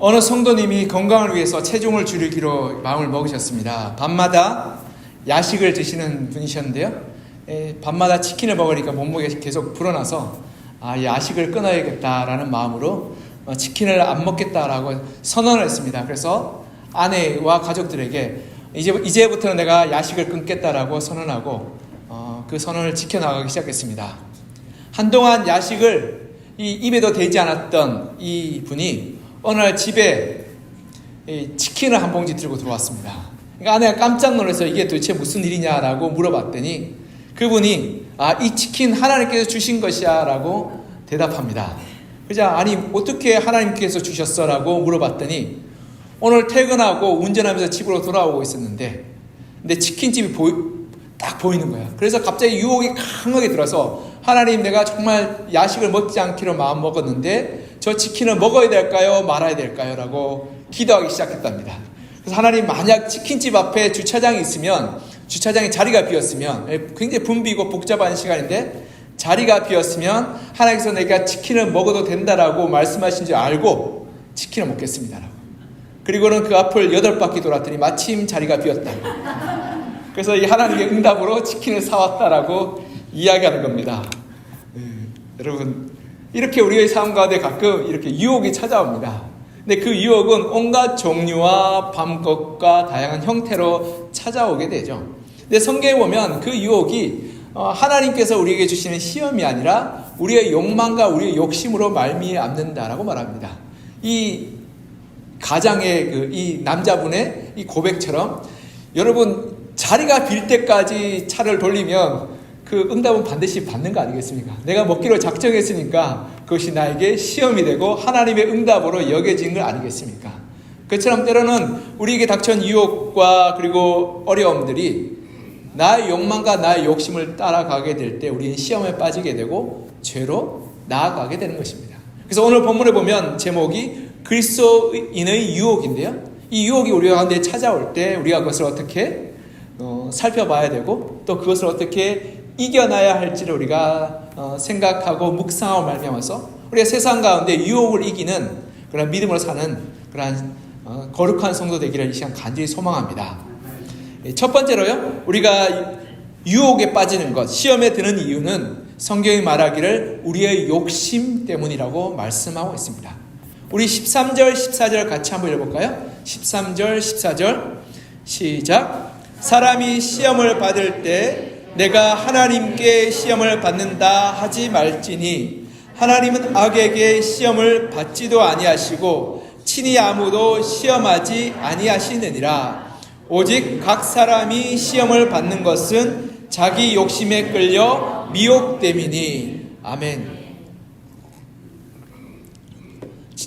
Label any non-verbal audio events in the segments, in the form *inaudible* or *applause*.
어느 성도님이 건강을 위해서 체중을 줄이기로 마음을 먹으셨습니다. 밤마다 야식을 드시는 분이셨는데요. 에, 밤마다 치킨을 먹으니까 몸무게 계속 불어나서 아, 야식을 끊어야겠다라는 마음으로 어, 치킨을 안 먹겠다라고 선언을 했습니다. 그래서 아내와 가족들에게 이제, 이제부터는 내가 야식을 끊겠다라고 선언하고 어, 그 선언을 지켜나가기 시작했습니다. 한동안 야식을 이 입에도 대지 않았던 이 분이 어느 날 집에 이 치킨을 한 봉지 들고 들어왔습니다. 그러니까 아내가 깜짝 놀라서 이게 도대체 무슨 일이냐라고 물어봤더니 그분이 아, 이 치킨 하나님께서 주신 것이야 라고 대답합니다. 그자 아니 어떻게 하나님께서 주셨어라고 물어봤더니 오늘 퇴근하고 운전하면서 집으로 돌아오고 있었는데 근데 치킨집이 보이, 딱 보이는 거야. 그래서 갑자기 유혹이 강하게 들어서 하나님 내가 정말 야식을 먹지 않기로 마음 먹었는데 저 치킨을 먹어야 될까요? 말아야 될까요? 라고 기도하기 시작했답니다. 그래서 하나님 만약 치킨집 앞에 주차장이 있으면 주차장에 자리가 비었으면 예, 굉장히 붐비고 복잡한 시간인데 자리가 비었으면 하나님께서 내가 치킨을 먹어도 된다라고 말씀하신 줄 알고 치킨을 먹겠습니다라고. 그리고는 그 앞을 여덟 바퀴 돌았더니 마침 자리가 비었다고. 그래서 이 하나님의 응답으로 치킨을 사왔다라고 이야기하는 겁니다. 네, 여러분 이렇게 우리의 삶 가운데 가끔 이렇게 유혹이 찾아옵니다. 근데 그 유혹은 온갖 종류와 밤것과 다양한 형태로 찾아오게 되죠. 근데 성경에 보면 그 유혹이 어, 하나님께서 우리에게 주시는 시험이 아니라 우리의 욕망과 우리의 욕심으로 말미암는다라고 말합니다. 이 가장의 그 이 남자분의 이 고백처럼 여러분 자리가 빌 때까지 차를 돌리면 그 응답은 반드시 받는 거 아니겠습니까? 내가 먹기로 작정했으니까 그것이 나에게 시험이 되고 하나님의 응답으로 여겨진 거 아니겠습니까? 그처럼 때로는 우리에게 닥친 유혹과 그리고 어려움들이 나의 욕망과 나의 욕심을 따라가게 될 때 우리는 시험에 빠지게 되고 죄로 나아가게 되는 것입니다. 그래서 오늘 본문에 보면 제목이 그리스도인의 유혹인데요. 이 유혹이 우리 가운데 찾아올 때 우리가 그것을 어떻게 어, 살펴봐야 되고 또 그것을 어떻게 이겨나야 할지를 우리가 어, 생각하고 묵상하고 말미암아서 우리가 세상 가운데 유혹을 이기는 그런 믿음으로 사는 그러한 어, 거룩한 성도 되기를 이 시간 간절히 소망합니다. 예, 첫 번째로요, 우리가 유혹에 빠지는 것, 시험에 드는 이유는 성경이 말하기를 우리의 욕심 때문이라고 말씀하고 있습니다. 우리 13절, 14절 같이 한번 읽어볼까요? 13절, 14절 시작. 사람이 시험을 받을 때 내가 하나님께 시험을 받는다 하지 말지니 하나님은 악에게 시험을 받지도 아니하시고 친히 아무도 시험하지 아니하시느니라. 오직 각 사람이 시험을 받는 것은 자기 욕심에 끌려 미혹됨이니. 아멘.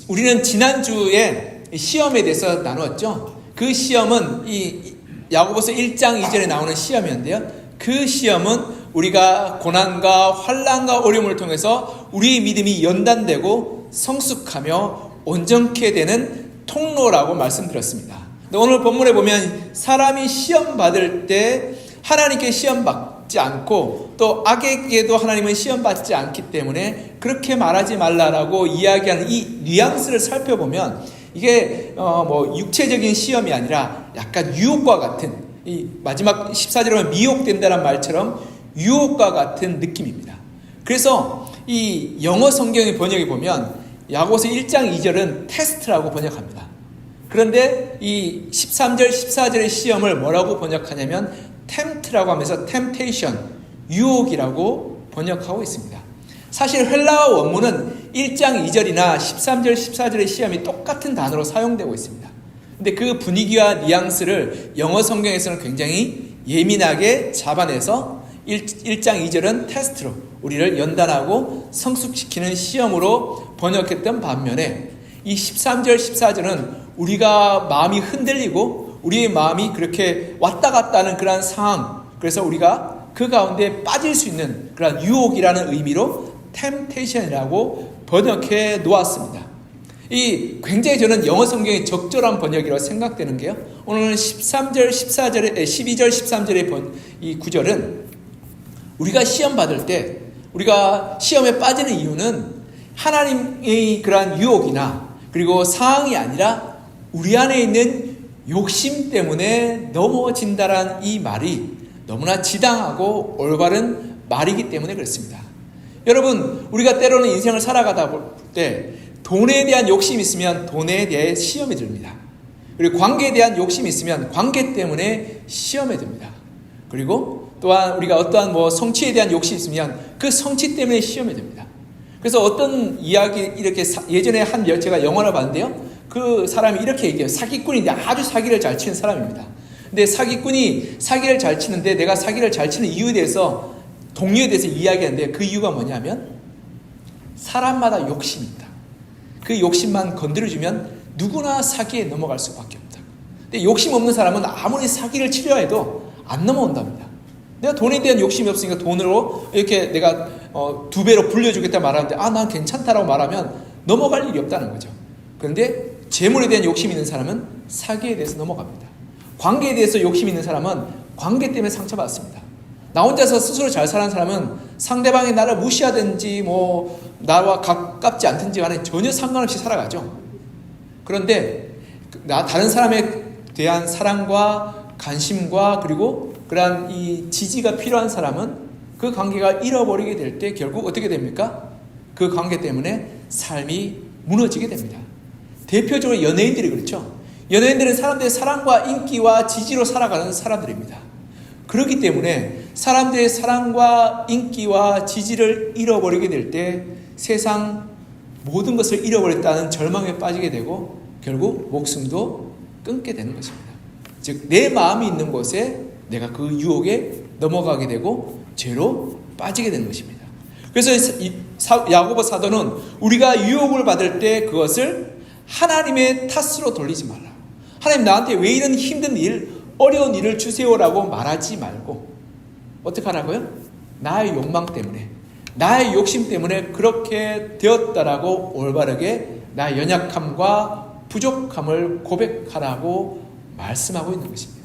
우리는 지난주에 시험에 대해서 나누었죠. 그 시험은 이 야고보서 1장 2절에 나오는 시험이었는데요. 그 시험은 우리가 고난과 환란과 어려움을 통해서 우리의 믿음이 연단되고 성숙하며 온전케 되는 통로라고 말씀드렸습니다. 오늘 본문에 보면 사람이 시험 받을 때 하나님께 시험 받지 않고 또 악에게도 하나님은 시험 받지 않기 때문에 그렇게 말하지 말라라고 이야기하는 이 뉘앙스를 살펴보면 이게 어 뭐 육체적인 시험이 아니라 약간 유혹과 같은 이 마지막 14절에 보면 미혹된다는 말처럼 유혹과 같은 느낌입니다. 그래서 이 영어 성경의 번역에 보면 야고보서 1장 2절은 테스트라고 번역합니다. 그런데 이 13절, 14절의 시험을 뭐라고 번역하냐면 tempt라고 하면서 temptation, 유혹이라고 번역하고 있습니다. 사실 헬라어 원문은 1장 2절이나 13절, 14절의 시험이 똑같은 단어로 사용되고 있습니다. 근데 그 분위기와 뉘앙스를 영어 성경에서는 굉장히 예민하게 잡아내서 1, 1장 2절은 테스트로 우리를 연단하고 성숙시키는 시험으로 번역했던 반면에 이 13절, 14절은 우리가 마음이 흔들리고 우리의 마음이 그렇게 왔다 갔다 하는 그러한 상황 그래서 우리가 그 가운데 빠질 수 있는 그런 유혹이라는 의미로 템테이션이라고 번역해 놓았습니다. 이 굉장히 저는 영어 성경의 적절한 번역이라고 생각되는 게요. 오늘 13절, 14절에 12절, 13절의 이 구절은 우리가 시험 받을 때 우리가 시험에 빠지는 이유는 하나님의 그러한 유혹이나 그리고 상황이 아니라 우리 안에 있는 욕심 때문에 넘어진다란 이 말이 너무나 지당하고 올바른 말이기 때문에 그렇습니다. 여러분, 우리가 때로는 인생을 살아가다 볼 때 돈에 대한 욕심이 있으면 돈에 대해 시험이 듭니다. 그리고 관계에 대한 욕심이 있으면 관계 때문에 시험에 듭니다. 그리고 또한 우리가 어떠한 뭐 성취에 대한 욕심이 있으면 그 성취 때문에 시험에 듭니다. 그래서 어떤 이야기 이렇게 사, 예전에 한 여- 제가 영화를 봤는데요. 그 사람이 이렇게 얘기해요. 사기꾼인데 아주 사기를 잘 치는 사람입니다. 근데 사기꾼이 사기를 잘 치는데 내가 사기를 잘 치는 이유에 대해서 동료에 대해서 이야기하는데 그 이유가 뭐냐면 사람마다 욕심이 있다. 그 욕심만 건드려주면 누구나 사기에 넘어갈 수밖에 없다. 근데 욕심 없는 사람은 아무리 사기를 치려 해도 안 넘어온답니다. 내가 돈에 대한 욕심이 없으니까 돈으로 이렇게 내가 어, 두 배로 불려주겠다 말하는데 아 난 괜찮다라고 말하면 넘어갈 일이 없다는 거죠. 그런데 재물에 대한 욕심 있는 사람은 사기에 대해서 넘어갑니다. 관계에 대해서 욕심 있는 사람은 관계 때문에 상처받습니다. 나 혼자서 스스로 잘 사는 사람은 상대방이 나를 무시하든지 뭐 나와 가깝지 않든지 간에 전혀 상관없이 살아가죠. 그런데 나 다른 사람에 대한 사랑과 관심과 그리고 그러한 이 지지가 필요한 사람은 그 관계가 잃어버리게 될 때 결국 어떻게 됩니까? 그 관계 때문에 삶이 무너지게 됩니다. 대표적으로 연예인들이 그렇죠. 연예인들은 사람들의 사랑과 인기와 지지로 살아가는 사람들입니다. 그렇기 때문에 사람들의 사랑과 인기와 지지를 잃어버리게 될 때 세상 모든 것을 잃어버렸다는 절망에 빠지게 되고 결국 목숨도 끊게 되는 것입니다. 즉, 내 마음이 있는 곳에 내가 그 유혹에 넘어가게 되고 죄로 빠지게 되는 것입니다. 그래서 야고보 사도는 우리가 유혹을 받을 때 그것을 하나님의 탓으로 돌리지 말라. 하나님 나한테 왜 이런 힘든 일, 어려운 일을 주세요라고 말하지 말고 어떻게 하라고요? 나의 욕망 때문에 나의 욕심 때문에 그렇게 되었다라고 올바르게 나의 연약함과 부족함을 고백하라고 말씀하고 있는 것입니다.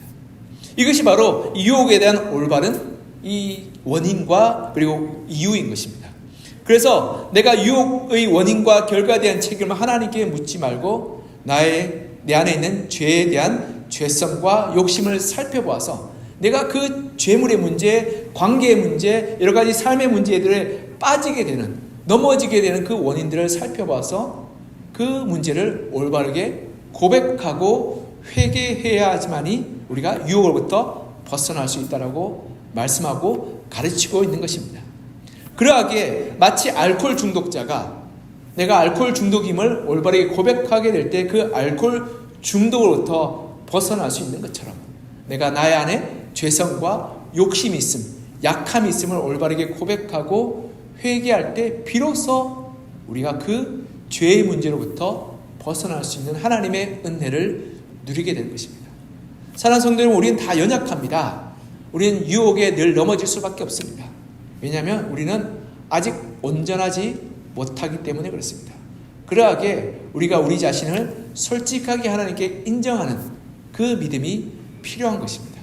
이것이 바로 이 유혹에 대한 올바른 이 원인과 그리고 이유인 것입니다. 그래서 내가 유혹의 원인과 결과에 대한 책임을 하나님께 묻지 말고 나의 내 안에 있는 죄에 대한 죄성과 욕심을 살펴보아서 내가 그 죄물의 문제, 관계의 문제, 여러 가지 삶의 문제들에 빠지게 되는 넘어지게 되는 그 원인들을 살펴봐서 그 문제를 올바르게 고백하고 회개해야 하지만이 우리가 유혹으로부터 벗어날 수 있다라고 말씀하고 가르치고 있는 것입니다. 그러하기에 마치 알코올 중독자가 내가 알코올 중독임을 올바르게 고백하게 될 때 그 알코올 중독으로부터 벗어날 수 있는 것처럼 내가 나의 안에 죄성과 욕심이 있음, 약함이 있음을 올바르게 고백하고 회개할 때 비로소 우리가 그 죄의 문제로부터 벗어날 수 있는 하나님의 은혜를 누리게 될 것입니다. 사랑하는 성도 여러분, 우리는 다 연약합니다. 우리는 유혹에 늘 넘어질 수밖에 없습니다. 왜냐하면 우리는 아직 온전하지 못하기 때문에 그렇습니다. 그러하게 우리가 우리 자신을 솔직하게 하나님께 인정하는 그 믿음이 필요한 것입니다.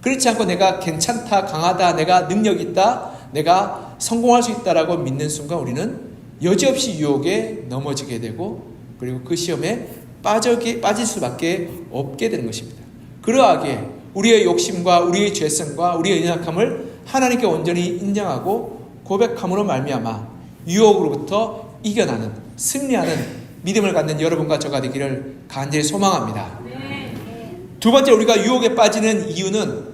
그렇지 않고 내가 괜찮다, 강하다, 내가 능력 있다, 내가 성공할 수 있다라고 믿는 순간 우리는 여지없이 유혹에 넘어지게 되고 그리고 그 시험에 빠져게, 빠질 수밖에 없게 되는 것입니다. 그러하게 우리의 욕심과 우리의 죄성과 우리의 연약함을 하나님께 온전히 인정하고 고백함으로 말미암아 유혹으로부터 이겨나는 승리하는 믿음을 갖는 여러분과 저가 되기를 간절히 소망합니다. 두 번째 우리가 유혹에 빠지는 이유는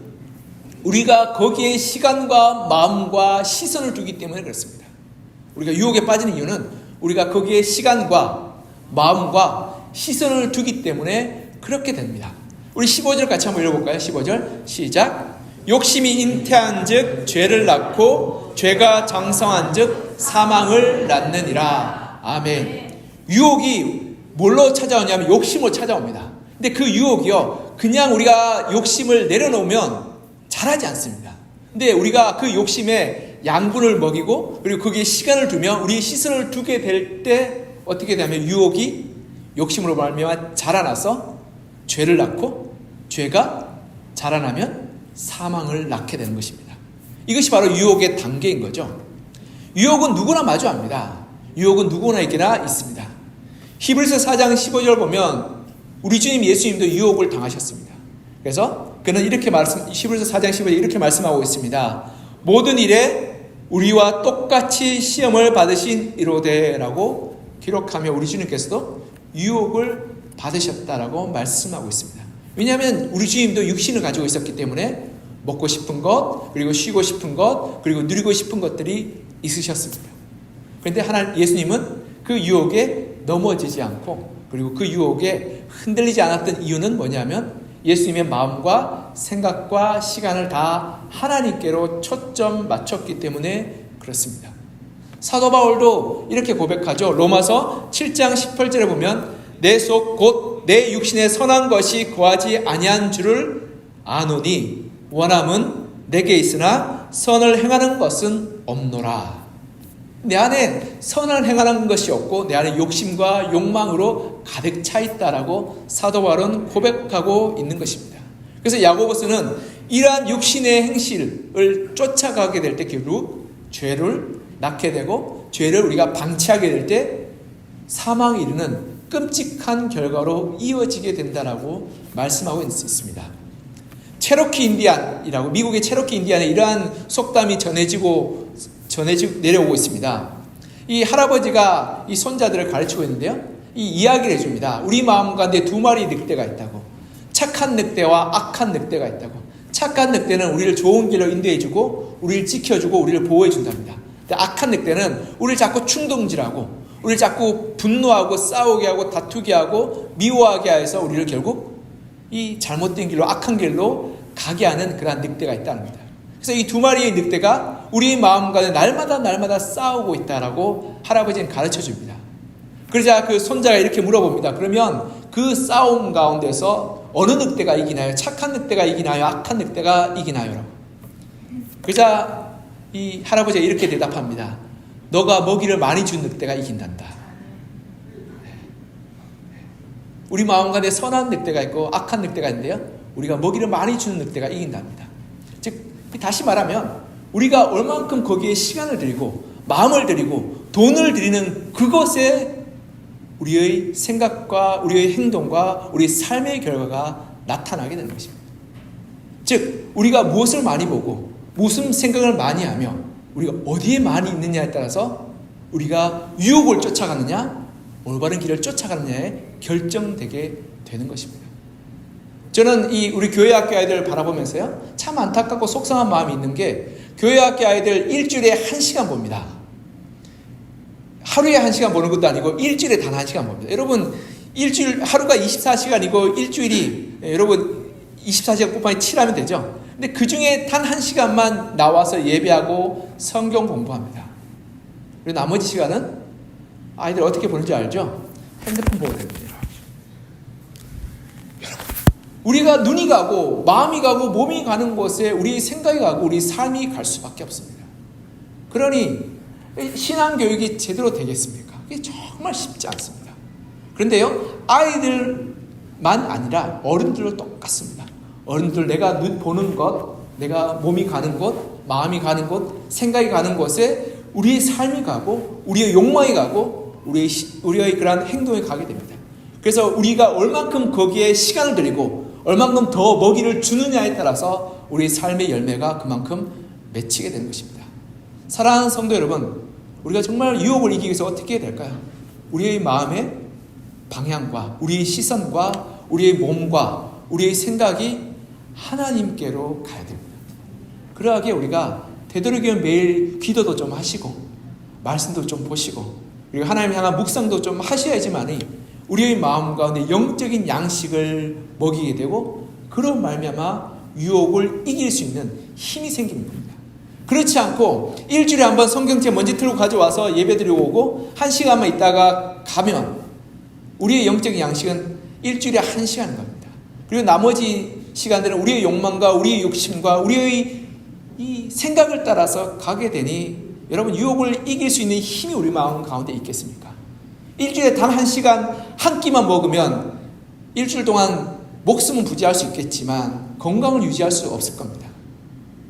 우리가 거기에 시간과 마음과 시선을 두기 때문에 그렇습니다. 우리가 유혹에 빠지는 이유는 우리가 거기에 시간과 마음과 시선을 두기 때문에 그렇게 됩니다. 우리 15절 같이 한번 읽어볼까요? 15절 시작. 욕심이 잉태한 즉 죄를 낳고 죄가 장성한 즉 사망을 낳느니라. 아멘. 유혹이 뭘로 찾아오냐면 욕심으로 찾아옵니다. 근데 그 유혹이요, 그냥 우리가 욕심을 내려놓으면 잘하지 않습니다. 근데 우리가 그 욕심에 양분을 먹이고 그리고 거기에 시간을 두면 우리의 시선을 두게 될 때 어떻게 되냐면 유혹이 욕심으로 말미암아 자라나서 죄를 낳고 죄가 자라나면 사망을 낳게 되는 것입니다. 이것이 바로 유혹의 단계인 거죠. 유혹은 누구나 마주합니다. 유혹은 누구나에게나 있습니다. 히브리서 4장 15절 보면 우리 주님 예수님도 유혹을 당하셨습니다. 그래서 그는 이렇게 말씀 히브리서 4장 15절 이렇게 말씀하고 있습니다. 모든 일에 우리와 똑같이 시험을 받으신 이로되라고 기록하며 우리 주님께서도 유혹을 받으셨다라고 말씀하고 있습니다. 왜냐하면 우리 주님도 육신을 가지고 있었기 때문에 먹고 싶은 것, 그리고 쉬고 싶은 것, 그리고 누리고 싶은 것들이 있으셨습니다. 그런데 하나님 예수님은 그 유혹에 넘어지지 않고 그리고 그 유혹에 흔들리지 않았던 이유는 뭐냐면 예수님의 마음과 생각과 시간을 다 하나님께로 초점 맞췄기 때문에 그렇습니다. 사도 바울도 이렇게 고백하죠. 로마서 7장 18절에 보면 내 속 곧 내 육신에 선한 것이 거하지 아니한 줄을 아노니 원함은 내게 있으나 선을 행하는 것은 없노라. 내 안에 선을 행하는 것이 없고 내 안에 욕심과 욕망으로 가득 차 있다라고 사도 바울은 고백하고 있는 것입니다. 그래서 야고보스는 이러한 육신의 행실을 쫓아가게 될 때 결국 죄를 낳게 되고 죄를 우리가 방치하게 될 때 사망에 이르는 끔찍한 결과로 이어지게 된다라고 말씀하고 있습니다. 체로키 인디안이라고 미국의 체로키 인디안에 이러한 속담이 전해지고 전해지고 내려오고 있습니다. 이 할아버지가 이 손자들을 가르치고 있는데요. 이 이야기를 해줍니다. 우리 마음 가운데 두 마리 늑대가 있다고. 착한 늑대와 악한 늑대가 있다고. 착한 늑대는 우리를 좋은 길로 인도해주고 우리를 지켜주고 우리를 보호해준답니다. 근데 악한 늑대는 우리를 자꾸 충동질하고 우리를 자꾸 분노하고 싸우게 하고 다투게 하고 미워하게 해서 우리를 결국 이 잘못된 길로 악한 길로 가게 하는 그러한 늑대가 있다는 겁니다. 그래서 이 두 마리의 늑대가 우리 마음과는 날마다 날마다 싸우고 있다라고 할아버지는 가르쳐 줍니다. 그러자 그 손자가 이렇게 물어봅니다. 그러면 그 싸움 가운데서 어느 늑대가 이기나요? 착한 늑대가 이기나요? 악한 늑대가 이기나요? 그러자 이 할아버지가 이렇게 대답합니다. 너가 먹이를 많이 준 늑대가 이긴단다. 우리 마음 가운데 선한 늑대가 있고 악한 늑대가 있는데요. 우리가 먹이를 많이 주는 늑대가 이긴답니다. 즉 다시 말하면 우리가 얼만큼 거기에 시간을 들이고 마음을 들이고 돈을 들이는 그것에 우리의 생각과 우리의 행동과 우리의 삶의 결과가 나타나게 되는 것입니다. 즉 우리가 무엇을 많이 보고 무슨 생각을 많이 하며 우리가 어디에 많이 있느냐에 따라서 우리가 유혹을 쫓아가느냐 올바른 길을 쫓아가느냐에 결정되게 되는 것입니다. 저는 이 우리 교회 학교 아이들을 바라보면서요 참 안타깝고 속상한 마음이 있는 게 교회 학교 아이들 일주일에 한 시간 봅니다. 하루에 한 시간 보는 것도 아니고 일주일에 단 한 시간 봅니다. 여러분 일주일 하루가 24시간이고 일주일이 예, 여러분 24시간 곱하기 7하면 되죠. 근데 그 중에 단 한 시간만 나와서 예배하고 성경 공부합니다. 그리고 나머지 시간은 아이들 어떻게 보는지 알죠? 핸드폰 보고 됩니다. 우리가 눈이 가고 마음이 가고 몸이 가는 곳에 우리 생각이 가고 우리 삶이 갈 수밖에 없습니다. 그러니 신앙 교육이 제대로 되겠습니까? 그게 정말 쉽지 않습니다. 그런데요, 아이들만 아니라 어른들도 똑같습니다. 어른들 내가 눈 보는 것, 내가 몸이 가는 곳, 마음이 가는 곳, 생각이 가는 곳에 우리의 삶이 가고 우리의 욕망이 가고 우리의 우리의 그러한 행동이 가게 됩니다. 그래서 우리가 얼만큼 거기에 시간을 들이고 얼만큼 더 먹이를 주느냐에 따라서 우리 삶의 열매가 그만큼 맺히게 되는 것입니다. 사랑하는 성도 여러분, 우리가 정말 유혹을 이기기 위해서 어떻게 해야 될까요? 우리의 마음의 방향과 우리의 시선과 우리의 몸과 우리의 생각이 하나님께로 가야 됩니다. 그러하기에 우리가 되도록이면 매일 기도도 좀 하시고 말씀도 좀 보시고 그리고 하나님 향한 묵상도 좀 하셔야지만이 우리의 마음 가운데 영적인 양식을 먹이게 되고 그런 말미암아 유혹을 이길 수 있는 힘이 생기는 겁니다. 그렇지 않고 일주일에 한 번 성경책 먼지 틀고 가져와서 예배드리고 오고 한 시간만 있다가 가면 우리의 영적인 양식은 일주일에 한 시간인 겁니다. 그리고 나머지 시간들은 우리의 욕망과 우리의 욕심과 우리의 이 생각을 따라서 가게 되니 여러분 유혹을 이길 수 있는 힘이 우리 마음 가운데 있겠습니까? 일주일에 단 한 시간 한 끼만 먹으면 일주일 동안 목숨은 부지할 수 있겠지만 건강을 유지할 수 없을 겁니다.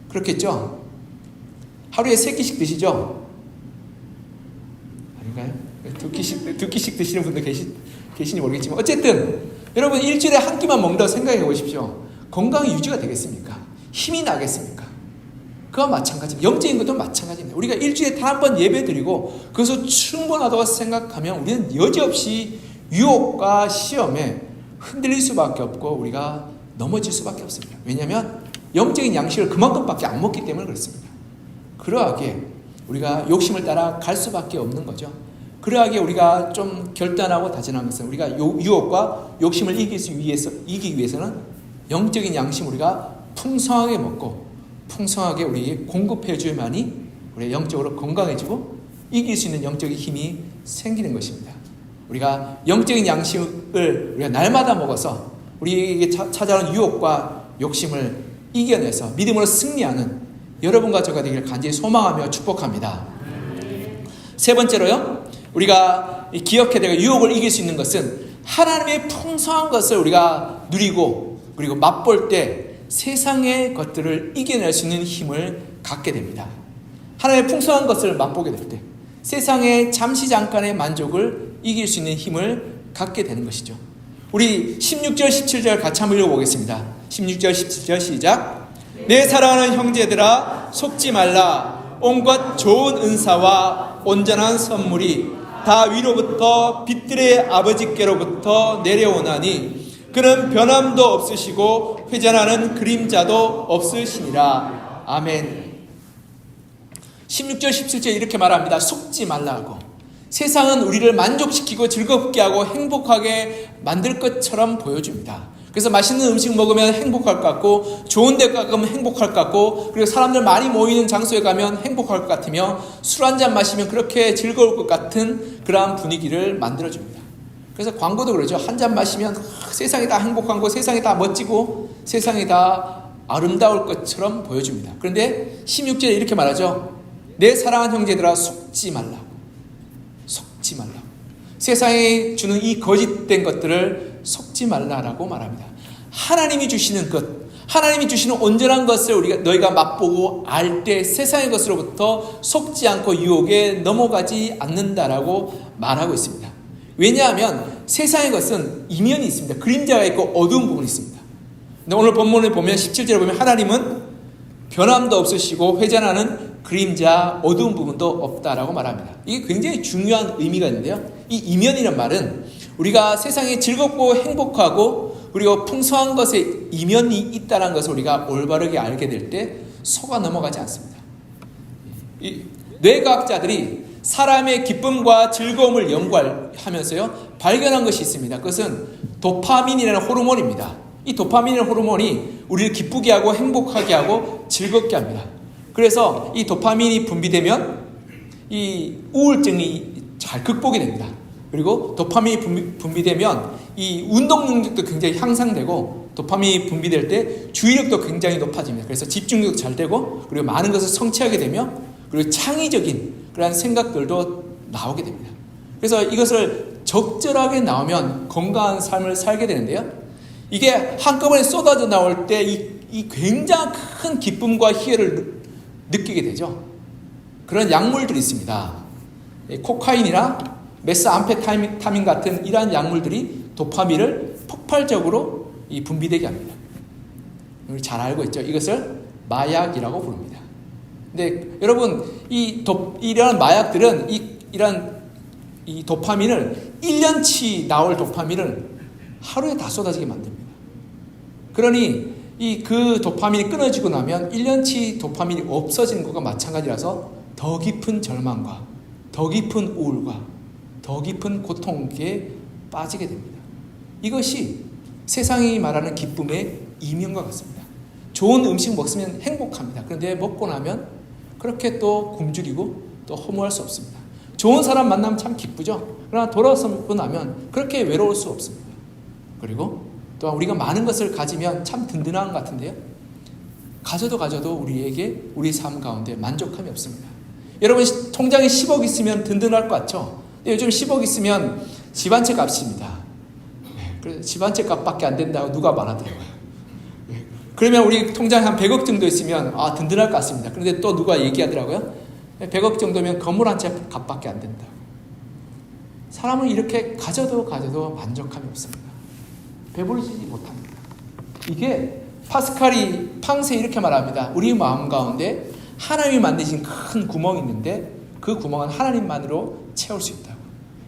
그렇겠죠? 하루에 세 끼씩 드시죠? 아닌가요? 두 끼씩 두 끼씩 드시는 분도 계시 계신지 모르겠지만 어쨌든 여러분 일주일에 한 끼만 먹는다고 생각해 보십시오. 건강이 유지가 되겠습니까? 힘이 나겠습니까? 그와 마찬가지. 영적인 것도 마찬가지입니다. 우리가 일주일에 단한번 예배 드리고 그것을 충분하다고 생각하면 우리는 여지없이 유혹과 시험에 흔들릴 수밖에 없고 우리가 넘어질 수밖에 없습니다. 왜냐하면 영적인 양식을 그만큼밖에 안 먹기 때문에 그렇습니다. 그러하게 우리가 욕심을 따라 갈 수밖에 없는 거죠. 그러하게 우리가 좀 결단하고 다짐한 것은 우리가 요- 유혹과 욕심을 수 위해서 이기기 위해서는 영적인 양심 우리가 풍성하게 먹고 풍성하게 우리 공급해 줘야만이 우리 영적으로 건강해지고 이길 수 있는 영적인 힘이 생기는 것입니다. 우리가 영적인 양식을 우리가 날마다 먹어서 우리에게 차- 찾아오는 유혹과 욕심을 이겨내서 믿음으로 승리하는 여러분과 저가 되기를 간절히 소망하며 축복합니다. 세 번째로요, 우리가 기억해야 될 유혹을 이길 수 있는 것은 하나님의 풍성한 것을 우리가 누리고 그리고 맛볼 때 세상의 것들을 이겨낼 수 있는 힘을 갖게 됩니다. 하나님의 풍성한 것을 맛보게 될 때 세상의 잠시 잠깐의 만족을 이길 수 있는 힘을 갖게 되는 것이죠. 우리 16절 17절 같이 한번 읽어보겠습니다. 16절 17절 시작. 내 사랑하는 형제들아 속지 말라 온갖 좋은 은사와 온전한 선물이 다 위로부터 빛들의 아버지께로부터 내려오나니 그는 변함도 없으시고 회전하는 그림자도 없으시니라. 아멘. 16절 17절 이렇게 말합니다. 속지 말라고. 세상은 우리를 만족시키고 즐겁게 하고 행복하게 만들 것처럼 보여줍니다. 그래서 맛있는 음식 먹으면 행복할 것 같고 좋은 데 가면 행복할 것 같고 그리고 사람들 많이 모이는 장소에 가면 행복할 것 같으며 술 한 잔 마시면 그렇게 즐거울 것 같은 그러한 분위기를 만들어줍니다. 그래서 광고도 그러죠. 한 잔 마시면 아, 세상이 다 행복한 거, 세상이 다 멋지고 세상이 다 아름다울 것처럼 보여줍니다. 그런데 16절에 이렇게 말하죠. 내 사랑하는 형제들아 속지 말라고. 속지 말라고. 세상에 주는 이 거짓된 것들을 속지 말라라고 말합니다. 하나님이 주시는 것, 하나님이 주시는 온전한 것을 우리가 너희가 맛보고 알 때 세상의 것으로부터 속지 않고 유혹에 넘어가지 않는다라고 말하고 있습니다. 왜냐하면 세상의 것은 이면이 있습니다. 그림자가 있고 어두운 부분이 있습니다. 근데 오늘 본문을 보면 17절에 보면 하나님은 변함도 없으시고 회전하는 그림자 어두운 부분도 없다라고 말합니다. 이게 굉장히 중요한 의미가 있는데요. 이 이면이란 말은 우리가 세상에 즐겁고 행복하고 그리고 풍성한 것에 이면이 있다는 것을 우리가 올바르게 알게 될 때 속아 넘어가지 않습니다. 이 뇌과학자들이 사람의 기쁨과 즐거움을 연구하면서요 발견한 것이 있습니다. 그것은 도파민이라는 호르몬입니다. 이 도파민이라는 호르몬이 우리를 기쁘게 하고 행복하게 하고 즐겁게 합니다. 그래서 이 도파민이 분비되면 이 우울증이 잘 극복이 됩니다. 그리고 도파민이 분비, 분비되면 이 운동 능력도 굉장히 향상되고 도파민이 분비될 때 주의력도 굉장히 높아집니다. 그래서 집중력도 잘 되고 그리고 많은 것을 성취하게 되며 그리고 창의적인 그러한 생각들도 나오게 됩니다. 그래서 이것을 적절하게 나오면 건강한 삶을 살게 되는데요. 이게 한꺼번에 쏟아져 나올 때 이 이 굉장히 큰 기쁨과 희열을 느- 느끼게 되죠. 그런 약물들이 있습니다. 이 코카인이나 메스암페타민 같은 이러한 약물들이 도파민을 폭발적으로 이 분비되게 합니다. 우리 잘 알고 있죠. 이것을 마약이라고 부릅니다. 근데 여러분 이 도, 이런 마약들은 이 이런 이 도파민을 1년치 나올 도파민을 하루에 다 쏟아지게 만듭니다. 그러니 이 그 도파민이 끊어지고 나면 1년치 도파민이 없어지는 것과 마찬가지라서 더 깊은 절망과 더 깊은 우울과 더 깊은 고통에 빠지게 됩니다. 이것이 세상이 말하는 기쁨의 이면과 같습니다. 좋은 음식 먹으면 행복합니다. 그런데 먹고 나면 그렇게 또 굶주리고 또 허무할 수 없습니다. 좋은 사람 만나면 참 기쁘죠. 그러나 돌아서고 나면 그렇게 외로울 수 없습니다. 그리고 또한 우리가 많은 것을 가지면 참 든든한 것 같은데요. 가져도 가져도 우리에게 우리 삶 가운데 만족함이 없습니다. 여러분 통장에 10억 있으면 든든할 것 같죠? 요즘 10억 있으면 집한채 값입니다. 네, 그래서 집한채 값밖에 안 된다고 누가 말하더라고요. 네, 그러면 우리 통장에 한 100억 정도 있으면 아 든든할 것 같습니다. 그런데 또 누가 얘기하더라고요. 100억 정도면 건물 한 채 값밖에 안 된다. 사람은 이렇게 가져도 가져도 만족함이 없습니다. 배부르지 못합니다. 이게 파스칼이 팡세 이렇게 말합니다. 우리 마음 가운데 하나님이 만드신 큰 구멍이 있는데 그 구멍은 하나님만으로 채울 수 있다고.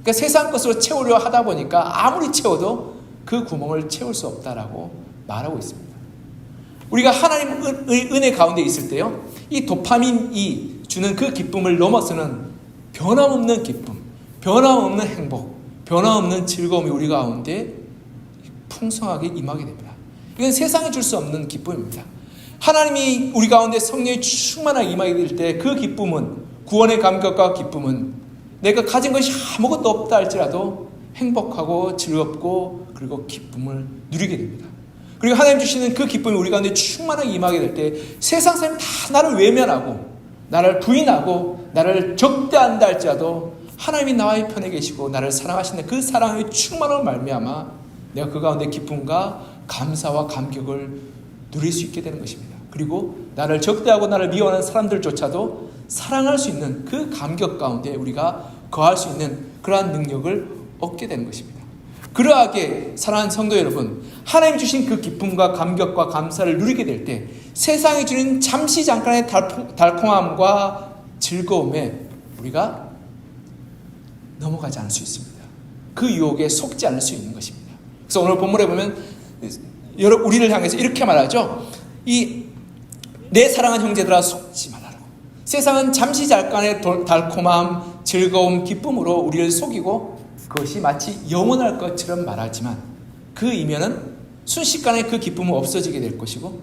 그러니까 세상 것으로 채우려 하다 보니까 아무리 채워도 그 구멍을 채울 수 없다라고 말하고 있습니다. 우리가 하나님 의 은혜 가운데 있을 때요, 이 도파민이 주는 그 기쁨을 넘어서는 변함없는 기쁨, 변함없는 행복, 변함없는 즐거움이 우리 가운데 풍성하게 임하게 됩니다. 이건 세상에 줄수 없는 기쁨입니다. 하나님이 우리 가운데 성령이 충만하게 임하게 될 때 그 기쁨은 구원의 감격과 기쁨은 내가 가진 것이 아무것도 없다 할지라도 행복하고 즐겁고 그리고 기쁨을 누리게 됩니다. 그리고 하나님 주시는 그 기쁨이 우리 가운데 충만하게 임하게 될 때 세상 사람이 다 나를 외면하고 나를 부인하고 나를 적대한다 할지라도 하나님이 나의 편에 계시고 나를 사랑하시는 그 사랑의 충만함을 말미암아 내가 그 가운데 기쁨과 감사와 감격을 누릴 수 있게 되는 것입니다. 그리고 나를 적대하고 나를 미워하는 사람들조차도 사랑할 수 있는 그 감격 가운데 우리가 거할 수 있는 그러한 능력을 얻게 되는 것입니다. 그러하게 사랑하는 성도 여러분, 하나님 주신 그 기쁨과 감격과 감사를 누리게 될 때 세상이 주는 잠시 잠깐의 달콤함과 즐거움에 우리가 넘어가지 않을 수 있습니다. 그 유혹에 속지 않을 수 있는 것입니다. 그래서 오늘 본문에 보면 여러 우리를 향해서 이렇게 말하죠. 이 내 사랑하는 형제들아 속지 말라고. 세상은 잠시 잠깐의 달콤함, 즐거움, 기쁨으로 우리를 속이고 그것이 마치 영원할 것처럼 말하지만 그 이면은 순식간에 그 기쁨은 없어지게 될 것이고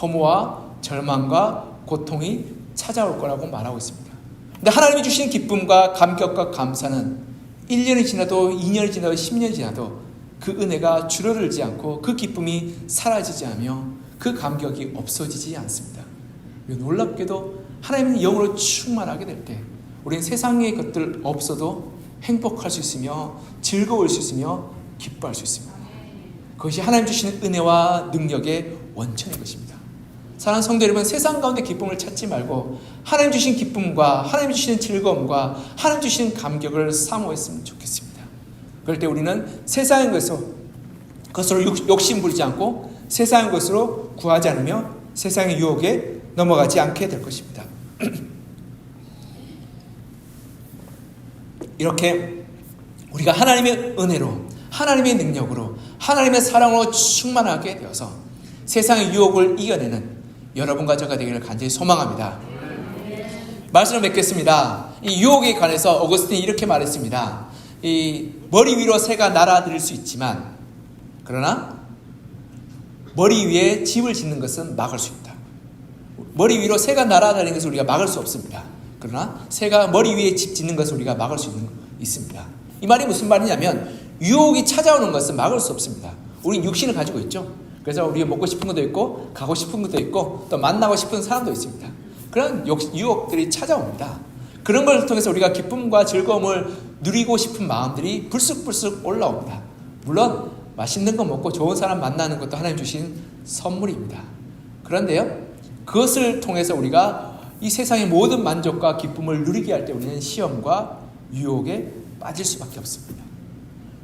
허무와 절망과 고통이 찾아올 거라고 말하고 있습니다. 근데 하나님이 주신 기쁨과 감격과 감사는 1년이 지나도 2년이 지나도 10년이 지나도 그 은혜가 줄어들지 않고 그 기쁨이 사라지지 않으며 그 감격이 없어지지 않습니다. 놀랍게도 하나님은 영으로 충만하게 될 때 우리는 세상의 것들 없어도 행복할 수 있으며 즐거울 수 있으며 기뻐할 수 있습니다. 그것이 하나님 주시는 은혜와 능력의 원천인 것입니다. 사랑하는 성도 여러분, 세상 가운데 기쁨을 찾지 말고 하나님 주신 기쁨과 하나님 주시는 즐거움과 하나님 주시는 감격을 사모했으면 좋겠습니다. 그럴 때 우리는 세상의 것으로, 것으로 욕심 부리지 않고 세상의 것으로 구하지 않으며 세상의 유혹에 넘어가지 않게 될 것입니다. *clears throat* 이렇게 우리가 하나님의 은혜로 하나님의 능력으로 하나님의 사랑으로 충만하게 되어서 세상의 유혹을 이겨내는 여러분과 저가 되기를 간절히 소망합니다. 말씀을 맺겠습니다. 이 유혹에 관해서 어거스틴이 이렇게 말했습니다. 이 머리 위로 새가 날아들 수 있지만 그러나 머리 위에 집을 짓는 것은 막을 수 있다. 머리 위로 새가 날아다니는 것을 우리가 막을 수 없습니다. 그러나 새가 머리 위에 집 짓는 것을 우리가 막을 수 있는, 있습니다. 이 말이 무슨 말이냐면 유혹이 찾아오는 것은 막을 수 없습니다. 우리는 육신을 가지고 있죠. 그래서 우리가 먹고 싶은 것도 있고 가고 싶은 것도 있고 또 만나고 싶은 사람도 있습니다. 그런 유혹들이 찾아옵니다. 그런 걸 통해서 우리가 기쁨과 즐거움을 누리고 싶은 마음들이 불쑥불쑥 올라옵니다. 물론 맛있는 거 먹고 좋은 사람 만나는 것도 하나님 주신 선물입니다. 그런데요, 그것을 통해서 우리가 이 세상의 모든 만족과 기쁨을 누리게 할 때 우리는 시험과 유혹에 빠질 수밖에 없습니다.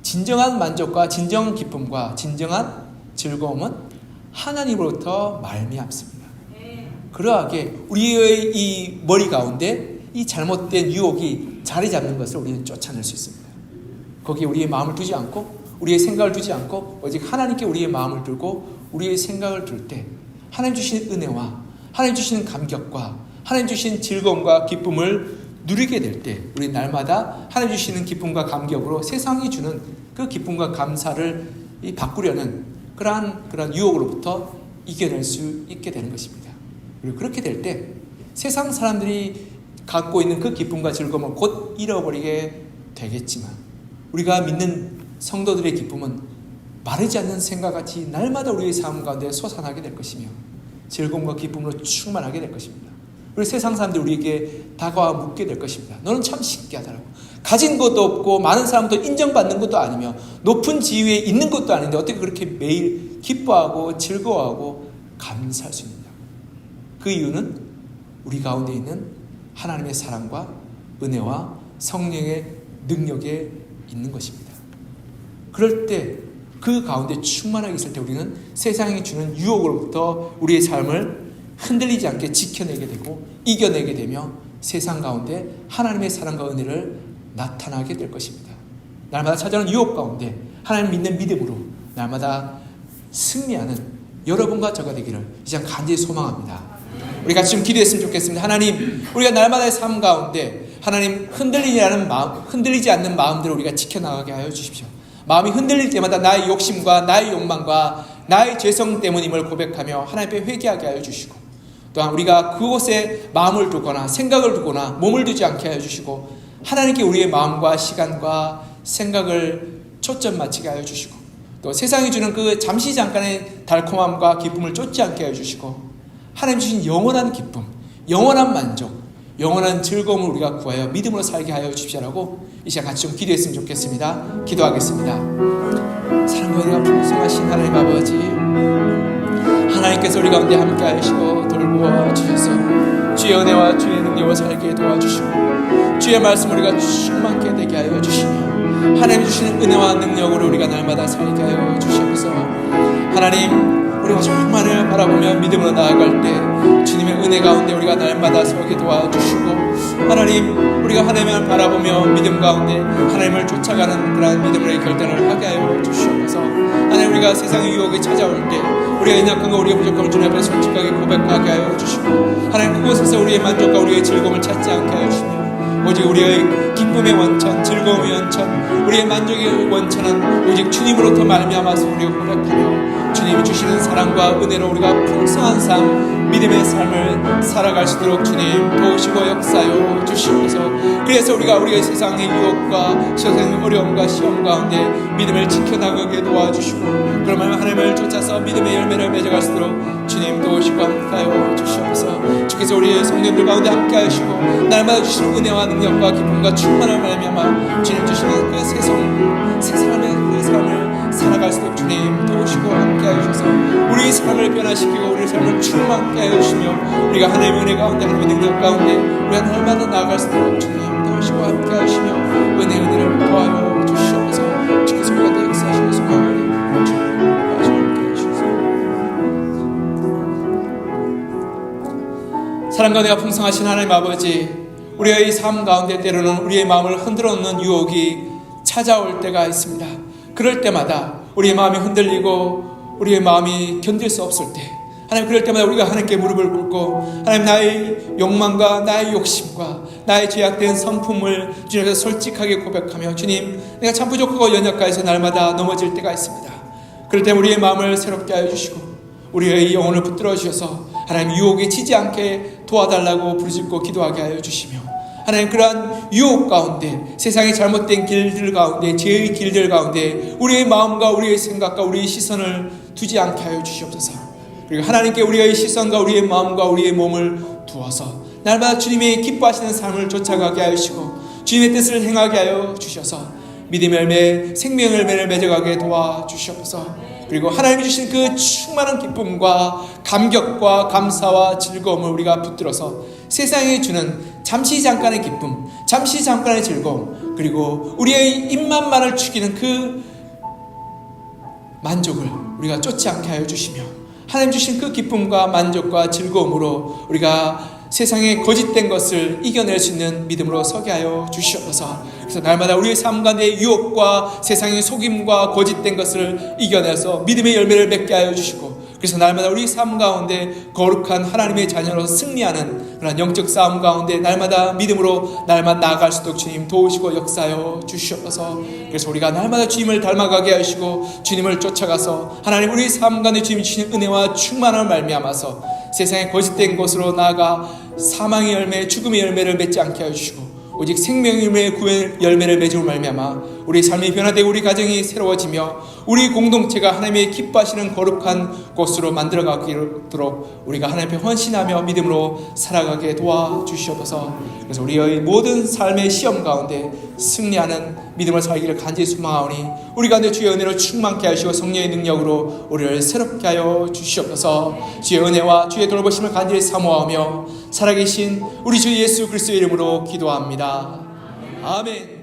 진정한 만족과 진정한 기쁨과 진정한 즐거움은 하나님으로부터 말미암습니다. 그러하게 우리의 이 머리 가운데 이 잘못된 유혹이 자리 잡는 것을 우리는 쫓아낼 수 있습니다. 거기에 우리의 마음을 두지 않고 우리의 생각을 두지 않고 오직 하나님께 우리의 마음을 두고 우리의 생각을 둘 때 하나님 주시는 은혜와 하나님 주시는 감격과 하나님 주시는 즐거움과 기쁨을 누리게 될 때 우리 날마다 하나님 주시는 기쁨과 감격으로 세상이 주는 그 기쁨과 감사를 바꾸려는 그러한 그러한 유혹으로부터 이겨낼 수 있게 되는 것입니다. 그리고 그렇게 될 때 세상 사람들이 갖고 있는 그 기쁨과 즐거움을 곧 잃어버리게 되겠지만 우리가 믿는 성도들의 기쁨은 마르지 않는 생각같이 날마다 우리의 삶 가운데 솟아나게 될 것이며 즐거움과 기쁨으로 충만하게 될 것입니다. 우리 세상 사람들이 우리에게 다가와 묻게 될 것입니다. 너는 참 신기하다라고. 가진 것도 없고 많은 사람도 인정받는 것도 아니며 높은 지위에 있는 것도 아닌데 어떻게 그렇게 매일 기뻐하고 즐거워하고 감사할 수 있느냐. 그 이유는 우리 가운데 있는 하나님의 사랑과 은혜와 성령의 능력의 있는 것입니다. 그럴 때 그 가운데 충만하게 있을 때 우리는 세상이 주는 유혹으로부터 우리의 삶을 흔들리지 않게 지켜내게 되고 이겨내게 되며 세상 가운데 하나님의 사랑과 은혜를 나타나게 될 것입니다. 날마다 찾아오는 유혹 가운데 하나님 믿는 믿음으로 날마다 승리하는 여러분과 저가 되기를 이제 간절히 소망합니다. 우리 같이 좀 기도했으면 좋겠습니다. 하나님, 우리가 날마다의 삶 가운데 하나님 흔들리지 않는 마음, 흔들리지 않는 마음들을 우리가 지켜나가게 하여 주십시오. 마음이 흔들릴 때마다 나의 욕심과 나의 욕망과 나의 죄성 때문임을 고백하며 하나님 앞에 회개하게 하여 주시고 또한 우리가 그곳에 마음을 두거나 생각을 두거나 몸을 두지 않게 하여 주시고 하나님께 우리의 마음과 시간과 생각을 초점 맞추게 하여 주시고 또 세상이 주는 그 잠시 잠깐의 달콤함과 기쁨을 쫓지 않게 하여 주시고 하나님 주신 영원한 기쁨, 영원한 만족, 영원한 즐거움을 우리가 구하여 믿음으로 살게 하여 주십시오라고 이 시간 같이 좀 기도했으면 좋겠습니다. 기도하겠습니다. 사랑과 은혜가 풍성하신 하나님 아버지 하나님께서 우리 가운데 함께 하시고 돌보아 주셔서 주의 은혜와 주의 능력을 살게 도와주시고 주의 말씀 우리가 충만케 되게 하여 주시며 하나님 주시는 은혜와 능력으로 우리가 날마다 살게 하여 주시옵소서. 하나님 우리가 정말을 바라보며 믿음으로 나아갈 때 주님의 은혜 가운데 우리가 날마다 서게 도와주시고 하나님 우리가 하나님을 바라보며 믿음 가운데 하나님을 쫓아가는 그러한 믿음의 결단을 하게 하여 주시옵소서 우리가 세상의 유혹에 찾아올 때 우리가 연약한가 우리의 부족함을 주님 앞에 솔직하게 고백하게 하여 주시고 하나님 그곳에서 우리의 만족과 우리의 즐거움을 찾지 않게 하여 주시며 오직 우리의 기쁨의 원천, 즐거움의 원천, 우리의 만족의 원천은 오직 주님으로부터 말미암아서 우리가 고백하며 주님이 주시는 사랑과 은혜로 우리가 풍성한 삶, 믿음의 삶을 살아갈 수 있도록 주님 도우시고 역사여 주시옵소서. 그래서 우리가 우리의 세상의 유혹과 세상의 어려움과 시험 가운데 믿음을 지켜나가게 도와주시고 그러면 하나님을 쫓아서 믿음의 열매를 맺어갈 수 있도록 주님 도우시고 함께하여 주시옵소서. 주께서 우리의 성도들 가운데 함께하시고 날마다 주시는 은혜와 능력과 기쁨과 충만을 말미암아 주님 주시는 그 세상 새 사람의 그 삶을 살아갈 수 있도록 주님 도우시고 함께하여 주셔서 우리의 삶을 변화시키고 우리의 삶을 충만케 하여 주시며 우리가 하나님의 은혜 가운데 하나님의 능력 가운데 우리가 날마다 나아갈 수 있도록 주님 도우시고 함께 하시며 은혜 은혜를 더하여 사랑과 내가 풍성하신 하나님 아버지 우리의 삶 가운데 때로는 우리의 마음을 흔들어 놓는 유혹이 찾아올 때가 있습니다. 그럴 때마다 우리의 마음이 흔들리고 우리의 마음이 견딜 수 없을 때 하나님 그럴 때마다 우리가 하나님께 무릎을 꿇고 하나님 나의 욕망과 나의 욕심과 나의 죄악된 성품을 주님께서 솔직하게 고백하며 주님 내가 참 부족하고 연약하여서 날마다 넘어질 때가 있습니다. 그럴 때 우리의 마음을 새롭게 하여 주시고 우리의 영혼을 붙들어 주셔서 하나님 유혹에 치지 않게 도와달라고 부르짖고 기도하게 하여 주시며 하나님 그러한 유혹 가운데 세상의 잘못된 길들 가운데 죄의 길들 가운데 우리의 마음과 우리의 생각과 우리의 시선을 두지 않게 하여 주시옵소서 그리고 하나님께 우리의 시선과 우리의 마음과 우리의 몸을 두어서 날마다 주님의 기뻐하시는 삶을 쫓아가게 하시고 주님의 뜻을 행하게 하여 주셔서 믿음의 열매, 생명의 열매를 맺어가게 도와주시옵소서. 그리고 하나님이 주신 그 충만한 기쁨과 감격과 감사와 즐거움을 우리가 붙들어서 세상에 주는 잠시 잠깐의 기쁨, 잠시 잠깐의 즐거움, 그리고 우리의 입맛만을 죽이는 그 만족을 우리가 쫓지 않게 하여 주시며 하나님 주신 그 기쁨과 만족과 즐거움으로 우리가 세상의 거짓된 것을 이겨낼 수 있는 믿음으로 서게 하여 주시옵소서. 그래서 날마다 우리의 삶 가운데 유혹과 세상의 속임과 거짓된 것을 이겨내서 믿음의 열매를 맺게 하여 주시고 그래서 날마다 우리 삶 가운데 거룩한 하나님의 자녀로 승리하는 그런 영적 싸움 가운데 날마다 믿음으로 날마다 나아갈 수 있도록 주님 도우시고 역사하여 주시옵소서. 그래서 우리가 날마다 주님을 닮아가게 하시고 주님을 쫓아가서 하나님 우리 삶 가운데 주님 주신 은혜와 충만함을 말미암아서 세상의 거짓된 곳으로 나아가 사망의 열매, 죽음의 열매를 맺지 않게 하시고 오직 생명의 열매, 구의 열매를 맺음을 말미암아 우리 삶이 변화되고 우리 가정이 새로워지며 우리 공동체가 하나님의 기뻐하시는 거룩한 곳으로 만들어가도록 우리가 하나님 앞에 헌신하며 믿음으로 살아가게 도와주시옵소서. 그래서 우리의 모든 삶의 시험 가운데 승리하는 믿음을 살기를 간절히 소망하오니 우리 가운데 주의 은혜로 충만케 하시고 성령의 능력으로 우리를 새롭게 하여 주시옵소서. 주의 은혜와 주의 돌보심을 간절히 사모하며 살아계신 우리 주 예수 그리스도의 이름으로 기도합니다. 아멘.